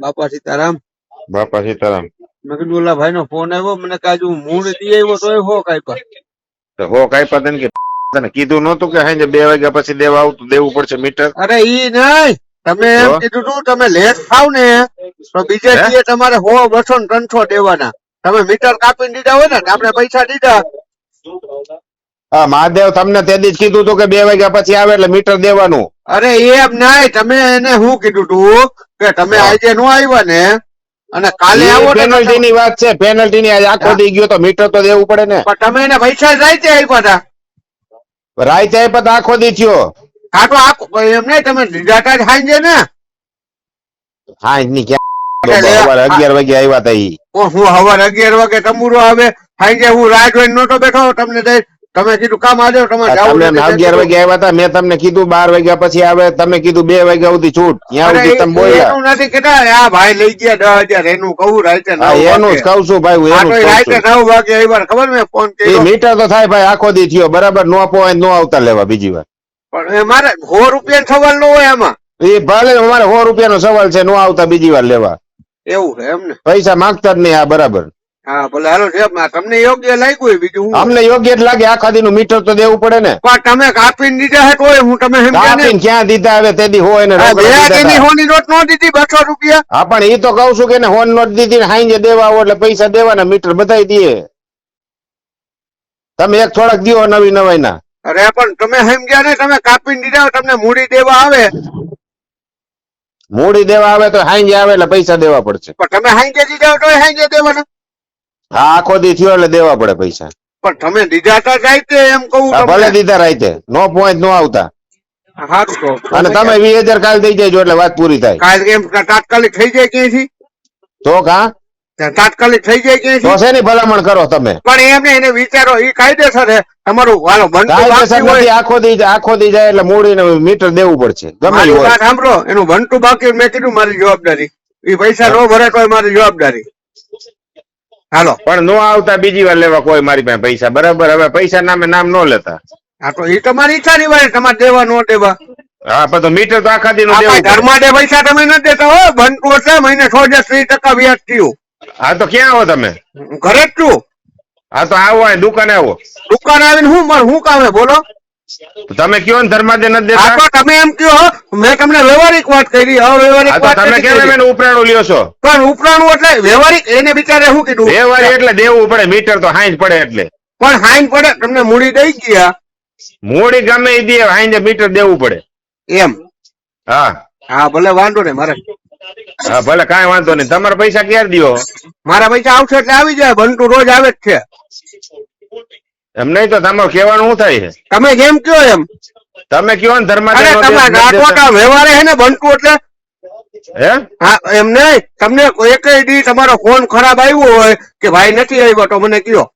બાપા સીતારામ. બાપા સીતારામ. મેં કીધું ઓલા ભાઈ નો ફોન આવ્યો મને કાજુ મૂળ દઈ આવ્યો તોય હો તો હો કઈ તને કે તને કીધું નતું કે હાંજે બે વાગ્યા પછી દેવા આવતું દેવું પડશે મીટર? અરે ઈ નહીં. તમે એમ કીધું તું તમે લેટ થાવ ને તો બીજે દિવસે તમારે હો બસો ને ત્રણસો દેવાના. તમે મીટર કાપીને દીધા હોય ને તો આપણે પૈસા દીધા. હા મહાદેવ તમને તેદી જ કીધું હતું કે બે વાગ્યા પછી આવે એટલે મીટર દેવાનું. અરે એમ નાય તમે એને શું કીધું તું? કે તમે. આજે નો આવ્યા ને અને કાલે આવો પેનલ્ટી ની વાત છે પેનલ્ટી ની આખો. દી ગયો તો મીટર તો દેવું પડે ને. પણ તમે એને પૈસા રાઈતે આપ્યા હતા રાઈતે પછી આખો દી થયો. હા તો આખો એમ નહીં તમે ડાટા જ હાંજે ને. હા ની ક્યાં અગિયાર વાગે આવ્યા હતા ઈ. હું હવાર અગિયાર વાગે તંબુરો આવે. સાંજે હું રાહ જોઈને નહોતો બેઠો તમને તમે કીધું કામ આજે તમારે તમે અગિયાર વાગે આવ્યા હતા મેં તમને કીધું બાર વાગ્યા પછી આવે તમે કીધું બે વાગ્યા સુધી છૂટ. ત્યાં સુધી તમે બોલ્યા. નથી કેતા આ ભાઈ લઈ ગયા દસ હજાર એનું કહું રાતે એનું જ કહું છું ભાઈ એનું રાતે નવ વાગે આવ્યા ખબર મેં ફોન કર્યો? મીટર તો થાય ભાઈ આખો દી થયો બરાબર નો પોઈન્ટ નો આવતા લેવા બીજી વાર પણ મારે સો રૂપિયા સવાલ નો હોય એમાં એ ભલે અમારે સો રૂપિયાનો સવાલ છે નો આવતા બીજી વાર લેવા. એવું એમ ને? પૈસા માંગતા જ નહીં આ બરાબર. હા ભલે. હાલો સાહેબ તમને યોગ્ય લાગ્યું બીજું અમને યોગ્ય જ લાગે આખા દી નું મીટર તો દેવું પડે ને. પણ તમે કાપીને દીધા હે તોય હું તમે કાપીને ક્યાં દીધા હવે તેદી હોય ને આ રોકડા દીધા વ્યાજની હતા. હોની નોટ નો દીધી બસો રૂપિયા? હા પણ એ તો કઉ છું કે હોન નોટ દીધી ને હાઈજે દેવા આવો એટલે પૈસા દેવાના મીટર બધાય દે. તમે એક થોડાક દિયો નવી નવાઈ ના અરે પણ તમે સમજ્યા ને તમે કાપીને દીધા તમને મૂડી દેવા આવે. મૂડી દેવા આવે તો હાઈ આવે એટલે પૈસા દેવા પડશે. પણ તમે હાઈ દીધા તો હાઈ દેવાના. હા આખો દી થયો એટલે દેવા પડે પૈસા. પણ તમે દીધા તો જાય એમ કહું ભલે દીધા રાઈતે નો પોઈન્ટ નો આવતા. અને તમે વીસ હજાર કાલ દઈ જજો એટલે વાત પૂરી થાય. કાલ એમ તાત્કાલિક થઈ જાય ક્યાંથી તો કા? તાત્કાલિક થઈ જાય તો શેની ભલામણ કરો તમે. પણ એમને એને વિચારો એ કાયદેસર છે. તમારું વાલો નથી આખો દી આખો દી જાય એટલે મૂડીને મીટર દેવું પડશે. ગમે હોય. સાંભળો એનું બનતું બાકી મેં કીધું મારી જવાબદારી. એ પૈસા નો ભરે તોય મારી જવાબદારી. હાલો પણ નો આવતા બીજી વાર લેવા કોઈ મારી પાસે પૈસા. બરાબર હવે પૈસા નામે નામ નો લેતા. હા તો એ તમારી ઈચ્છા ની વાત તમારે દેવા નો દેવા. હા પણ તો મીટર તો આખા દિન. ઘરમાં જે પૈસા તમે નથી દેતા હો બનતું છે મહિને છ હજાર ત્રીસ ટકા વ્યાજ થયું. હા તો ક્યાં આવો તમે? હું ઘરે જ છું. હા તો આવો દુકાને આવો. દુકાન આવીને હું માર શું કામે બોલો. તમે કયો ને ધર્માદે નથી દેતા? તમે એમ કયો મેં તમને વ્યવહારિક વાત કરી અવ્યવહારિક વાત તમે કેમ. એને ઉપરાણું લ્યો છો? પણ ઉપરાણું એટલે વ્યવહારિક એને બિચારે શું કીધું? વ્યવહારિક એટલે દેવું પડે મીટર તો હાઈન પડે એટલે. પણ હાઈન પડે તમને મૂડી દઈ ગયા. મૂડી ગમે એ દે હાઈન મીટર દેવું પડે. એમ? હા. હા ભલે વાંધો નહીં મારે. હા ભલે કાંઈ વાંધો નહીં. તમારા પૈસા ક્યારે દ્યો? મારા પૈસા આવશે એટલે આવી જાય બનતું રોજ આવે જ છે. એમ નહીં તો તમારું કહેવાનું શું થાય છે? તમે કેમ કયો એમ? તમે કયો ને ધર્માદે અરે તમારા. ગાંઠોટા વ્યવહારે છે ને બનતું એટલે? હે? હા એમ નહીં. તમને એક દી તમારો ફોન ખરાબ આવ્યો હોય કે ભાઈ નથી આવ્યો તો મને કયો.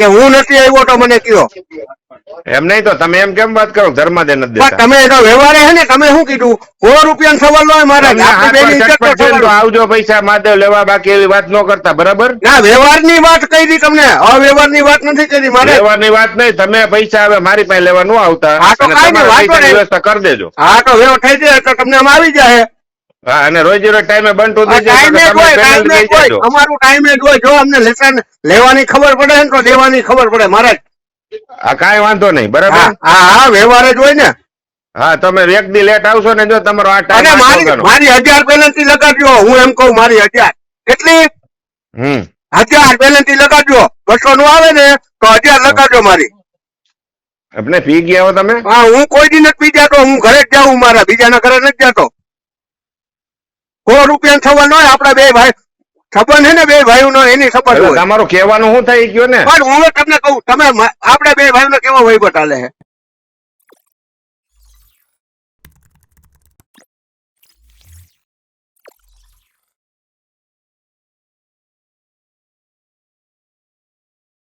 કે હું નથી આવ્યો તો મને કયો? એમ નહીં તો તમે એમ કેમ વાત કરો? નથી દેતા. તમે તો વ્યવહારે હે ને તમે શું કીધું? સો રૂપિયા સવાલ હોય મારા. આવજો પૈસા માધવ લેવા બાકી એવી વાત ન કરતા બરાબર? ના વ્યવહારની વાત કરી તમને. અવ્યવહારની વાત નથી કરી મારે. વ્યવહારની વાત નહીં તમે પૈસા હવે મારી પાસે લેવા ન આવતા. હા, તો કાંઈ. વ્યવસ્થા કરી દેજો. હા તો વ્યવહાર થઈ જાય તો તમને આમ આવી જાય અને રોજ રોજ ટાઈમે બનતું તો. અમારું ટાઈમે જ હોય જો અમને લેસન લેવાની ખબર પડે ને તો દેવાની ખબર પડે મારે આ કાંઈ વાંધો નહીં બરાબર? હા હા હા વ્યવહાર જ હોય ને. હા તમે દી લેટ આવશો ને જો તમારો આ ટાઈમ મારી મારી હજાર પેનલ્ટી લગાડજો હું એમ કહું મારી હજાર. કેટલી? હમ. હજાર પેનલ્ટી લગાડજો બસો નું આવે ને તો હજાર લગાડજો મારી. આપણે પી ગયા હો તમે? હા હું કોઈ દી નથી પી જતો હું ઘરે જ જાઉં મારા બીજાના ઘરે નથી જાતો. સો રૂપિયા ન હોય આપડા બે ભાઈ સંબંધ છે ને બે ભાઈઓ નો એની સંબંધ તમારું કહેવાનું શું થઈ ગયું ને? પણ હું તમને કહું તમે આપડે બે ભાઈઓ કેવો વહીવટ હાલે છે?